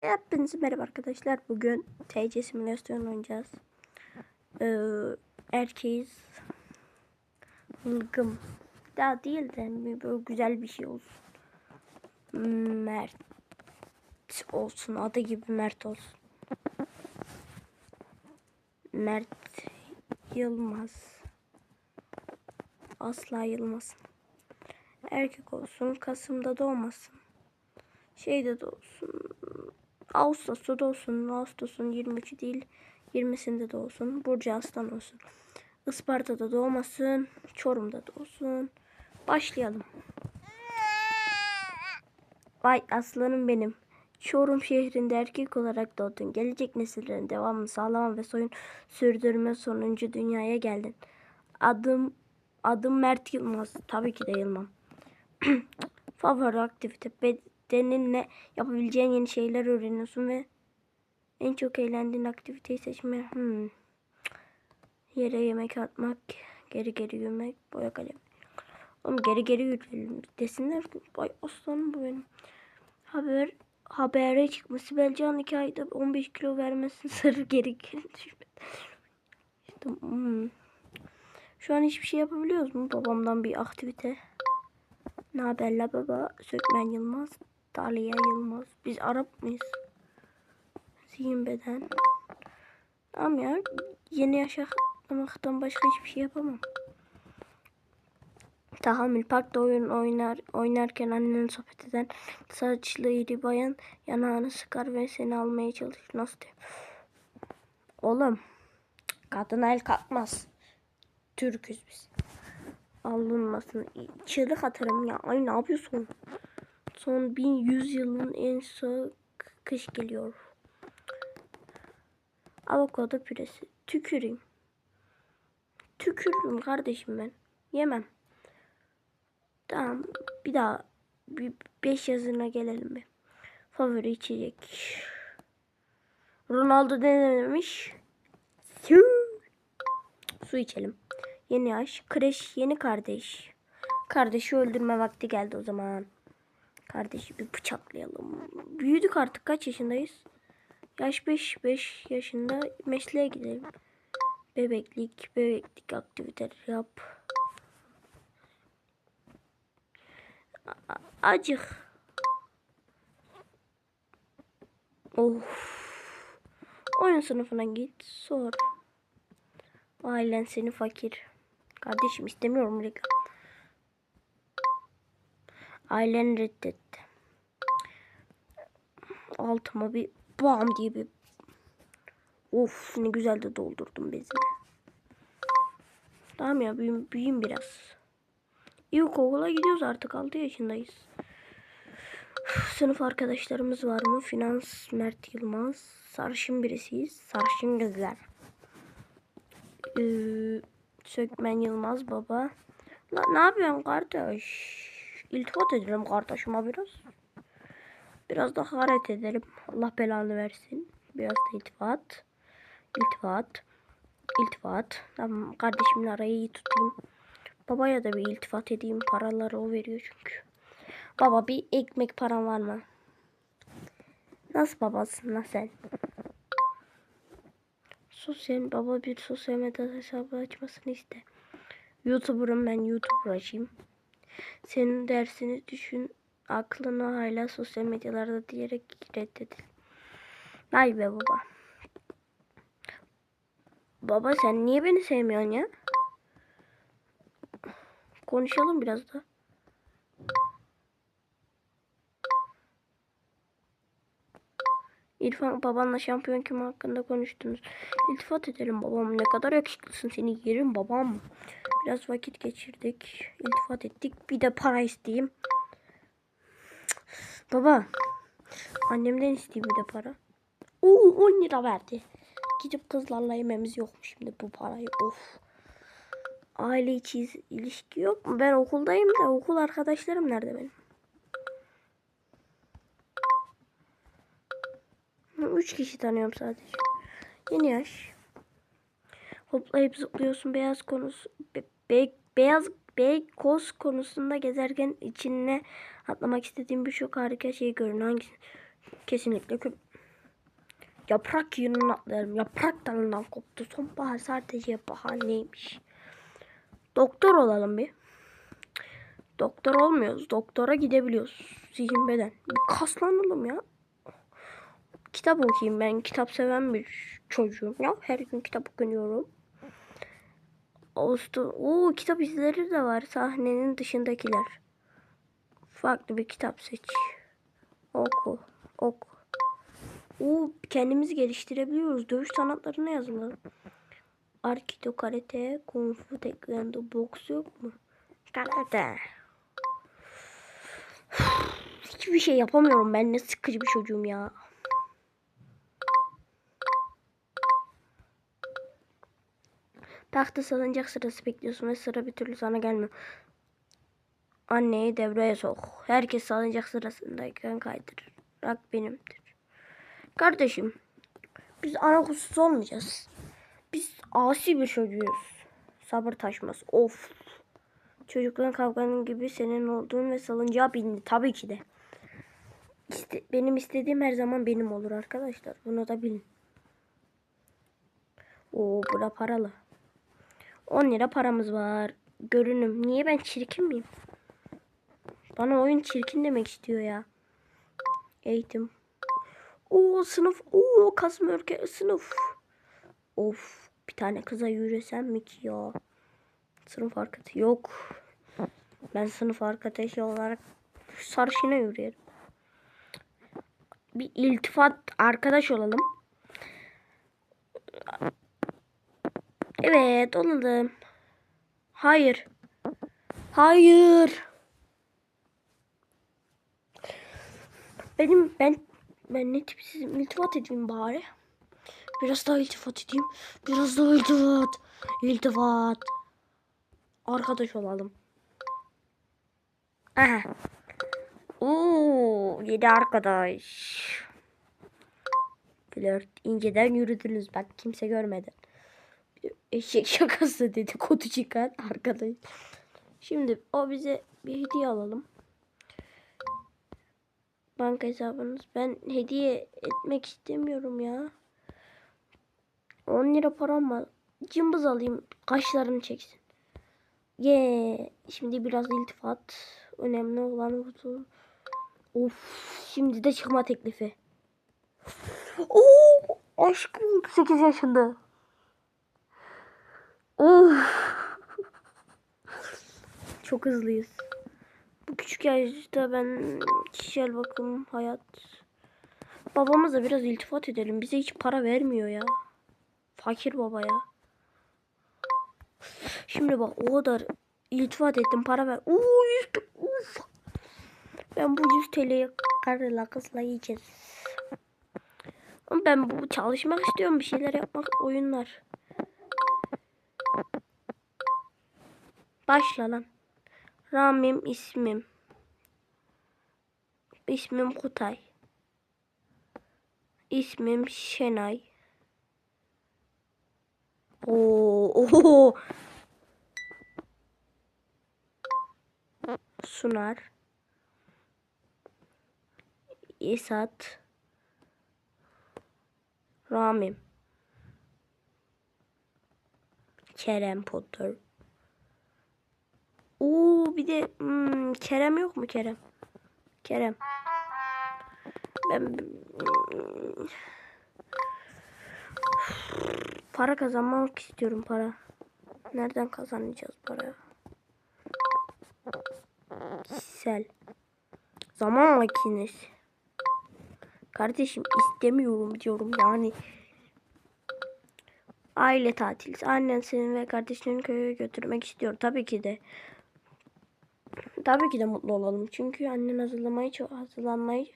Hepinize merhaba arkadaşlar. Bugün TC simülasyon oynayacağız. Ee, erkeğiz. Hılgım. Daha değil de böyle güzel bir şey olsun. Mert olsun. Adı gibi Mert olsun. Mert Yılmaz. Asla yılmasın. Erkek olsun. Kasım'da doğmasın. Şeyde doğsun. Ağustos'ta da olsun. Ağustos'un 23'ü değil 20'sinde de olsun. Burcu Aslan olsun. Isparta'da doğmasın. Çorum'da da olsun. Başlayalım. Vay aslanım benim. Çorum şehrinde erkek olarak doğdun. Gelecek nesillerin devamını sağlama ve soyun sürdürme sonuncu dünyaya geldin. Adım adım Mert Yılmaz. Tabii ki de Yılmaz. Favori aktivite bedeninle yapabileceğin yeni şeyler öğreniyorsun ve en çok eğlendiğin aktiviteyi seçme. Hmm. Yere yemek atmak, geri geri yürümek, boya kalem. Oğlum geri geri yürüyelim desinler vay aslanım bu benim. Haber habere çıkması Sibel Can 2 ayda 15 kilo vermesi sırrı geri geri. İşte, hmm. Şu an hiçbir şey yapabiliyoruz mu? Babamdan bir aktivite. Ne haber la baba? Sökmen Yılmaz. Taliye Yılmaz. Biz Arap mıyız? Zihin beden. Tamam ya. Yeni yaşamaktan başka hiçbir şey yapamam. Tahammül parkta oyun oynar oynarken annen sohbet eden saçlı iri bayan yanağını sıkar ve seni almaya çalışır. Nasıl diyeyim? Oğlum kadın el kalkmaz. Türküz biz. Alınmasın. Çığlık atarım ya. Ay ne yapıyorsun? Son 1100 yılın en soğuk kış geliyor. Avokado püresi. Tüküreyim. Tükürürüm kardeşim ben. Yemem. Tamam. Bir daha. Bir beş yazına gelelim bir. Favori içecek. Ronaldo ne demiş? Su. Su içelim. Yeni yaş. Kreş yeni kardeş. Kardeşi öldürme vakti geldi o zaman. Kardeşi bir bıçaklayalım. Büyüdük artık. Kaç yaşındayız? Yaş 5. 5 yaşında mesleğe gidelim. Bebeklik, bebeklik aktiviteler yap. A- acık. Of. Oyun sınıfına git. Sor. Ailen seni fakir. Kardeşim istemiyorum reklam. Ailen reddetti. Altıma bir bam diye bir Of ne güzel de doldurdum bezimi. Tamam ya büyüyeyim, büyüyeyim biraz. İlkokula gidiyoruz artık 6 yaşındayız. Sınıf arkadaşlarımız var mı? Finans Mert Yılmaz. Sarışın birisiyiz. Sarışın gözler. Ee, Sökmen Yılmaz baba. La, ne yapıyorsun kardeş? İltifat edelim kardeşime biraz. Biraz da hakaret edelim. Allah belanı versin. Biraz da iltifat. İltifat. İltifat. Tamam kardeşimle arayı iyi tutayım. Babaya da bir iltifat edeyim. Paraları o veriyor çünkü. Baba bir ekmek paran var mı? Nasıl babasın lan sen? Sosyal baba bir sosyal medya hesabı açmasını iste. YouTuber'ım ben YouTuber açayım. Senin dersini düşün. Aklını hala sosyal medyalarda diyerek reddedil. Vay be baba. Baba sen niye beni sevmiyorsun ya? Konuşalım biraz da. İrfan babanla şampiyon kim hakkında konuştunuz. İltifat edelim babam ne kadar yakışıklısın seni yerim babam. Biraz vakit geçirdik. İltifat ettik. Bir de para isteyeyim. Baba. Annemden isteyeyim bir de para. Oo 10 lira verdi. Gidip kızlarla yememiz yok mu şimdi bu parayı? Of. Aile içi ilişki yok mu? Ben okuldayım da okul arkadaşlarım nerede benim? Üç kişi tanıyorum sadece. Yeni yaş. Hoplayıp zıplıyorsun beyaz konusu. Be, be- beyaz Beykoz konusunda gezerken içine atlamak istediğim birçok harika şey görün. Hangisi? Kesinlikle köp Yaprak yönünü atlarım. Yaprak dalından koptu. Sonbahar sadece bahaneymiş. Doktor olalım bir. Doktor olmuyoruz. Doktora gidebiliyoruz. Zihin beden. Kaslanalım ya. Kitap okuyayım ben. Kitap seven bir çocuğum ya. Her gün kitap okuyorum. Ağustos. Oo kitap izleri de var. Sahnenin dışındakiler. Farklı bir kitap seç. Oku. Oku. Oo kendimizi geliştirebiliyoruz. Dövüş sanatlarına yazılalım. Aikido, karate, kung fu, taekwondo, boks yok mu? Karate. Hiçbir şey yapamıyorum ben. Ne sıkıcı bir çocuğum ya. Tahta salınacak sırası bekliyorsun ve sıra bir türlü sana gelmiyor. Anneyi devreye sok. Herkes salınacak sırasındayken kaydırak benimdir. Kardeşim, biz ana kusursuz olmayacağız. Biz asi bir çocuğuz. Sabır taşmaz. Of. Çocukların kavganın gibi senin olduğun ve salıncağa bindi. Tabii ki de. İste, benim istediğim her zaman benim olur arkadaşlar. Bunu da bilin. Oo bura paralı. 10 lira paramız var. Görünüm. Niye ben çirkin miyim? Bana oyun çirkin demek istiyor ya. Eğitim. Oo sınıf. Oo Kasım Örke sınıf. Of bir tane kıza yürüsem mi ki ya? Sınıf arkadaşı yok. Ben sınıf arkadaşı olarak sarışına yürüyerim. Bir iltifat arkadaş olalım. Evet olalım. Hayır. Hayır. Benim ben ben ne tipsizim iltifat edeyim bari. Biraz daha iltifat edeyim. Biraz daha iltifat. İltifat. Arkadaş olalım. Aha. Oo, yedi arkadaş. Flört inceden yürüdünüz bak kimse görmedi. Eşek şakası dedi kodu çıkar arkadaş. Şimdi o bize bir hediye alalım. Banka hesabınız. Ben hediye etmek istemiyorum ya. 10 lira param var. Cımbız alayım. Kaşlarını çeksin. Ye. Şimdi biraz iltifat. Önemli olan bu. Of. Şimdi de çıkma teklifi. Oo, aşkım 8 yaşında. Of. Çok hızlıyız. Bu küçük yaşta ben kişisel bakım, hayat. Babamıza biraz iltifat edelim. Bize hiç para vermiyor ya. Fakir baba ya. Şimdi bak o kadar iltifat ettim para ver. Oo, 100 uf. Ben bu 100 TL'yi karıyla kızla yiyeceğiz. Ama ben bu çalışmak istiyorum. Bir şeyler yapmak oyunlar. Başla lan. Ramim ismim. İsmim Kutay. İsmim Şenay. Oo, oho. Sunar. İsat. Ramim. Kerem Potter. Oo bir de hmm, Kerem yok mu Kerem? Kerem. Ben hmm, para kazanmak istiyorum para. Nereden kazanacağız para? Kişisel. Zaman makinesi. Kardeşim istemiyorum diyorum yani. Aile tatili. Annen senin ve kardeşlerini köye götürmek istiyor. Tabii ki de. Tabii ki de mutlu olalım. Çünkü annen hazırlamayı çok hazırlanmayı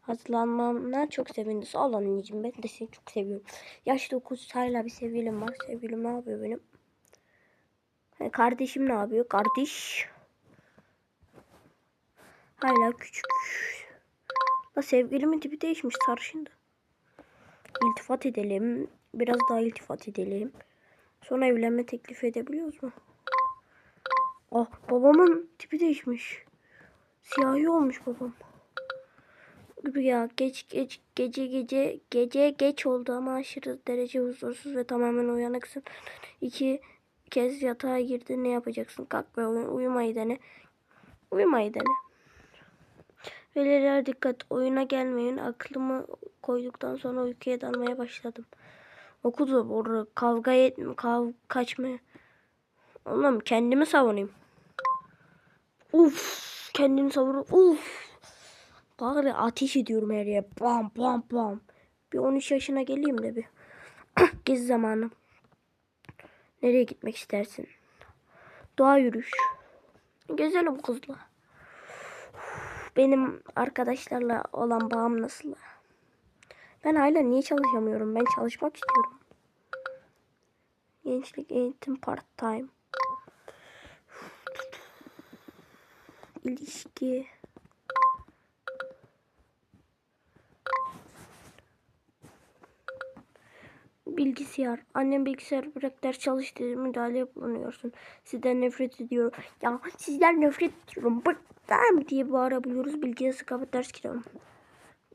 hazırlanmamına çok sevindi. Sağ ol anneciğim. Ben de seni çok seviyorum. Yaş 9 hala bir sevgilim var. Sevgilim ne yapıyor benim? Yani kardeşim ne yapıyor? Kardeş. Hala küçük. La sevgilimin tipi değişmiş sarışındı. İltifat edelim. Biraz daha iltifat edelim. Sonra evlenme teklif edebiliyoruz mu? Ah babamın tipi değişmiş. Siyahi olmuş babam. Rüya geç geç gece gece gece geç oldu ama aşırı derece huzursuz ve tamamen uyanıksın. İki kez yatağa girdin ne yapacaksın? Kalk ve uyu- uyumayı dene. Uyumayı dene. Veliler dikkat oyuna gelmeyin. Aklımı koyduktan sonra uykuya dalmaya başladım. Okudu orada kavga etme kav kaçma. Oğlum kendimi savunayım. Uf kendimi savur. Uf. Bari ateş ediyorum her yere. Bam bam bam. Bir 13 yaşına geleyim de bir. Gezi zamanı. Nereye gitmek istersin? Doğa yürüyüş. Gezelim kızla. Benim arkadaşlarla olan bağım nasıl? Ben hala niye çalışamıyorum? Ben çalışmak istiyorum. Gençlik eğitim part time. İlişki. Bilgisayar. Annem bilgisayar bırak ders çalış dedi müdahale bulunuyorsun. Sizden nefret ediyorum. Ya sizden nefret ediyorum. Bıktım diye bağırabiliyoruz. Bilgisayarı kapat ders kitabı.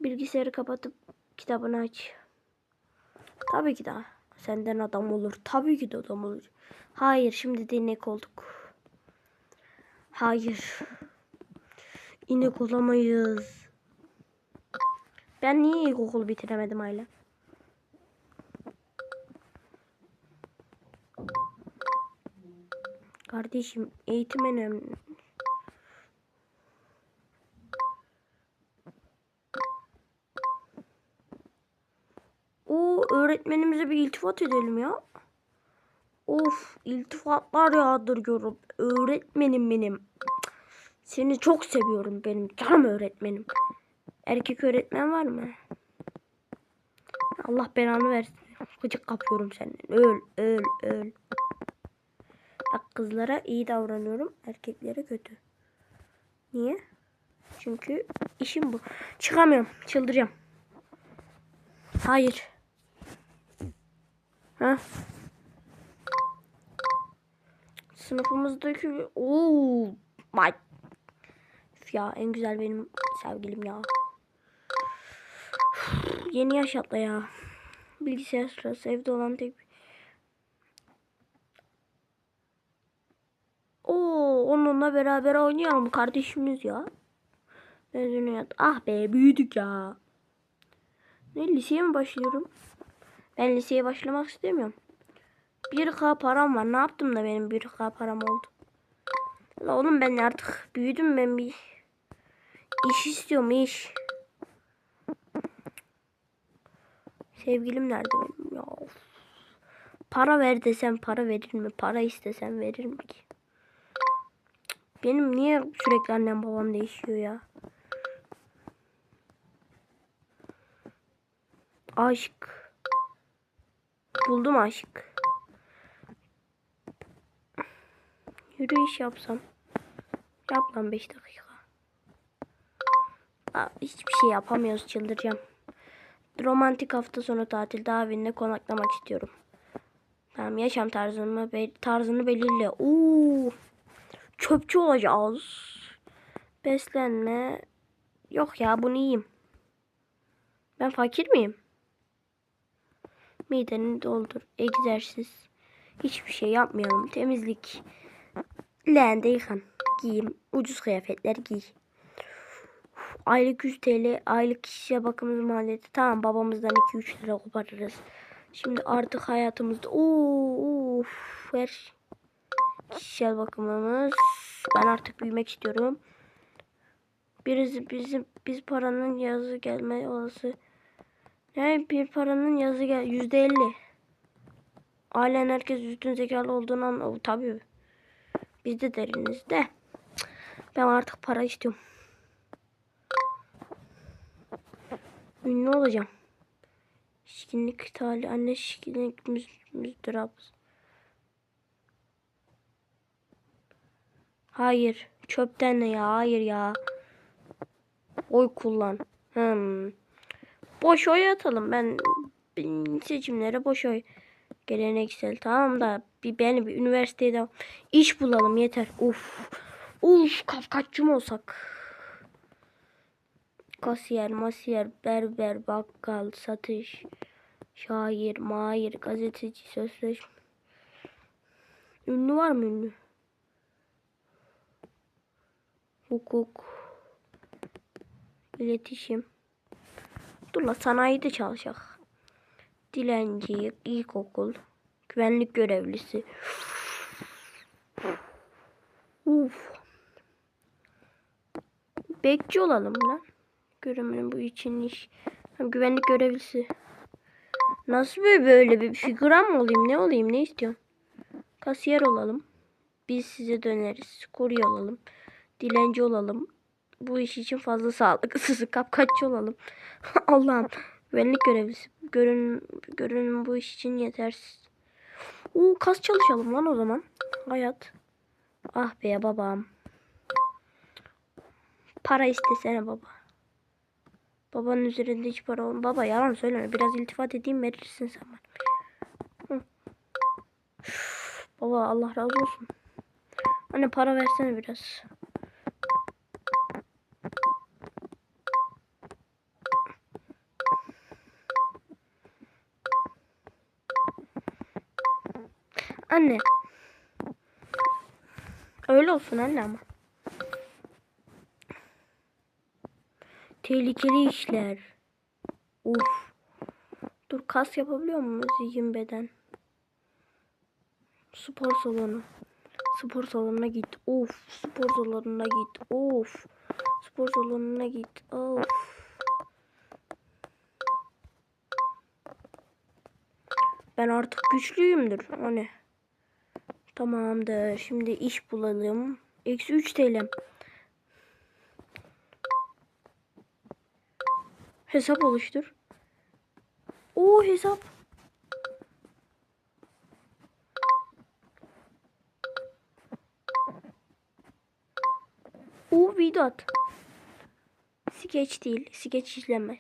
Bilgisayarı kapatıp kitabını aç. Tabii ki de. Senden adam olur. Tabii ki de adam olur. Hayır şimdi de inek olduk. Hayır. İnek olamayız. Ben niye ilkokulu bitiremedim hala? Kardeşim eğitim önemli. O öğretmenimize bir iltifat edelim ya. Of iltifatlar yağdırıyorum. Öğretmenim benim. Seni çok seviyorum benim canım öğretmenim. Erkek öğretmen var mı? Allah belanı versin. Gıcık kapıyorum senden. Öl, öl, öl. Bak kızlara iyi davranıyorum. Erkeklere kötü. Niye? Çünkü işim bu. Çıkamıyorum. Çıldıracağım. Hayır. Ha? Sınıfımızdaki ooo my ya en güzel benim sevgilim ya. Yeni yaş atla ya. Bilgisayar sırası evde olan tek Oo onunla beraber oynayalım kardeşimiz ya. Mezun hayat. Ah be büyüdük ya. Ne liseye mi başlıyorum? Ben liseye başlamak istemiyorum. 1K param var. Ne yaptım da benim 1K param oldu? La oğlum ben artık büyüdüm ben bir iş istiyorum iş. Sevgilim nerede benim ya? Para ver desem para verir mi? Para istesem verir mi ki? Benim niye sürekli annem babam değişiyor ya? Aşk. Buldum aşk. Yürüyüş yapsam. Yap lan 5 dakika. Hiçbir şey yapamıyoruz çıldıracağım. Romantik hafta sonu tatil daha evinde konaklamak istiyorum. Tamam yaşam tarzımı be- tarzını belirle. Oo. Çöpçü olacağız. Beslenme. Yok ya bunu yiyeyim. Ben fakir miyim? Mideni doldur. Egzersiz. Hiçbir şey yapmayalım. Temizlik. Leğende yıkan. Giyim. Ucuz kıyafetler giy. Aylık 100 TL. Aylık kişiye bakımımız maliyeti. Tamam babamızdan 2-3 lira koparırız. Şimdi artık hayatımızda of, her kişisel bakımımız. Ben artık büyümek istiyorum. Birisi bizim biz paranın yazı gelme olası. Yani bir paranın yazı gel yüzde elli. Ailen herkes üstün zekalı olduğunu an tabii. Biz de deriniz de. Ben artık para istiyorum. Ünlü olacağım. Şişkinlik tali anne şişkinlik müz, müzdürap. Hayır. Çöpten ne ya? Hayır ya. Oy kullan. Hmm. Boş oy atalım. Ben ben seçimlere boş oy. Geleneksel tamam da bir beni bir üniversitede iş bulalım yeter. Uf. Uf kafkaççı mı olsak? Kasiyer, masiyer, berber, bakkal, satış, şair, mahir, gazeteci, sözleşme. Ünlü var mı ünlü? Hukuk, iletişim. Dur la sanayide çalışacak. Dilenci, ilkokul, güvenlik görevlisi. Uf. Bekçi olalım lan. Görünümün bu için iş. Güvenlik görevlisi. Nasıl böyle böyle bir figüran mı olayım? Ne olayım? Ne istiyorsun? Kasiyer olalım. Biz size döneriz. Kurye olalım. Dilenci olalım. Bu iş için fazla sağlıksız kapkaççı olalım. Allah'ım. Güvenlik görevlisi. Görün, görünüm bu iş için yetersiz. Oo kas çalışalım lan o zaman. Hayat. Ah be babam. Para istesene baba. Babanın üzerinde hiç para olmaz. Baba yalan söyleme. Biraz iltifat edeyim verirsin sen bana. Baba Allah razı olsun. Anne para versene biraz. Anne. Öyle olsun anne ama. Tehlikeli işler. Uf. Dur kas yapabiliyor muyuz zihin beden? Spor salonu. Spor salonuna git. Of. Spor salonuna git. Of. Spor salonuna git. Of. Ben artık güçlüyümdür. O ne? Tamamdır. Şimdi iş bulalım. Eksi 3 TL. Hesap oluştur. O hesap. O video at. Skeç değil. Skeç işlenmez.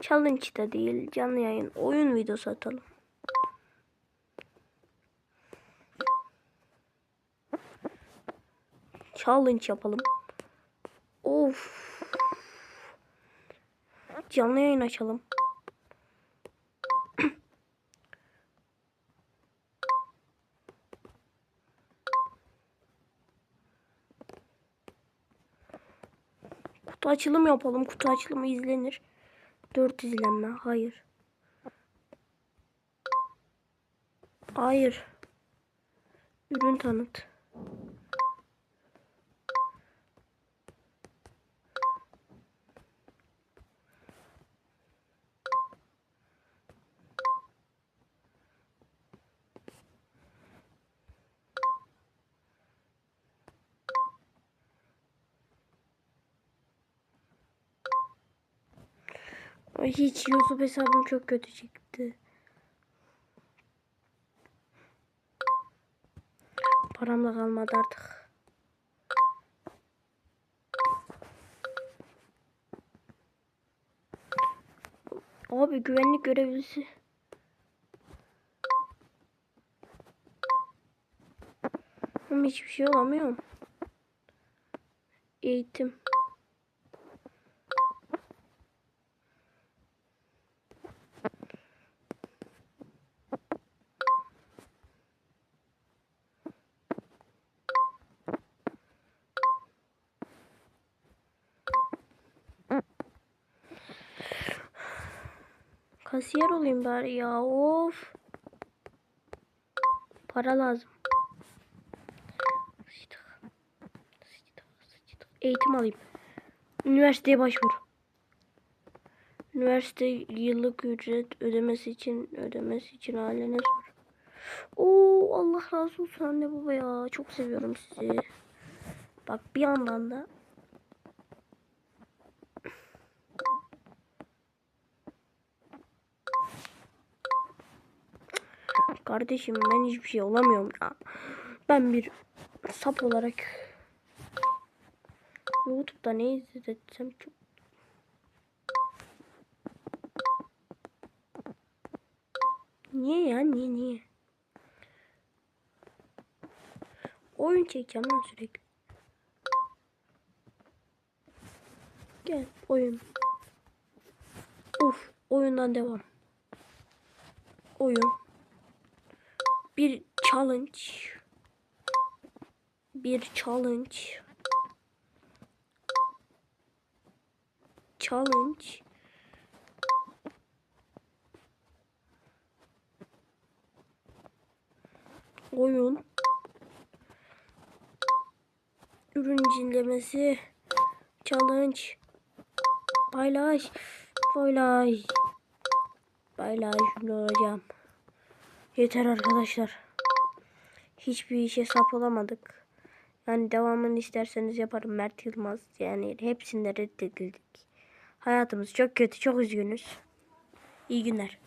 Challenge da değil. Canlı yayın. Oyun videosu atalım. Challenge yapalım. Of. Canlı yayın açalım. Kutu açılımı yapalım. Kutu açılımı izlenir. 4 izlenme. Hayır. Hayır. Ürün tanıt. Ay hiç YouTube hesabım çok kötü çıktı. Param da kalmadı artık. Abi güvenlik görevlisi. Hiçbir şey olamıyorum. Eğitim. Kasiyer olayım bari ya. Of. Para lazım. Eğitim alayım. Üniversiteye başvur. Üniversite yıllık ücret ödemesi için ödemesi için ailene sor. Oo Allah razı olsun anne baba ya. Çok seviyorum sizi. Bak bir yandan da Kardeşim ben hiçbir şey olamıyorum ya. Ben bir sap olarak YouTube'da ne izletsem çok Niye ya? Niye niye? Oyun çekeceğim lan sürekli. Gel oyun. Oyundan devam. Oyun. Bir challenge. Bir challenge. Challenge. Oyun. Ürün incelemesi. Challenge. Paylaş. Paylaş. Paylaş. Ne olacağım. Yeter arkadaşlar. Hiçbir işe sap olamadık. Yani devamını isterseniz yaparım Mert Yılmaz. Yani hepsinde reddedildik. Hayatımız çok kötü. Çok üzgünüz. İyi günler.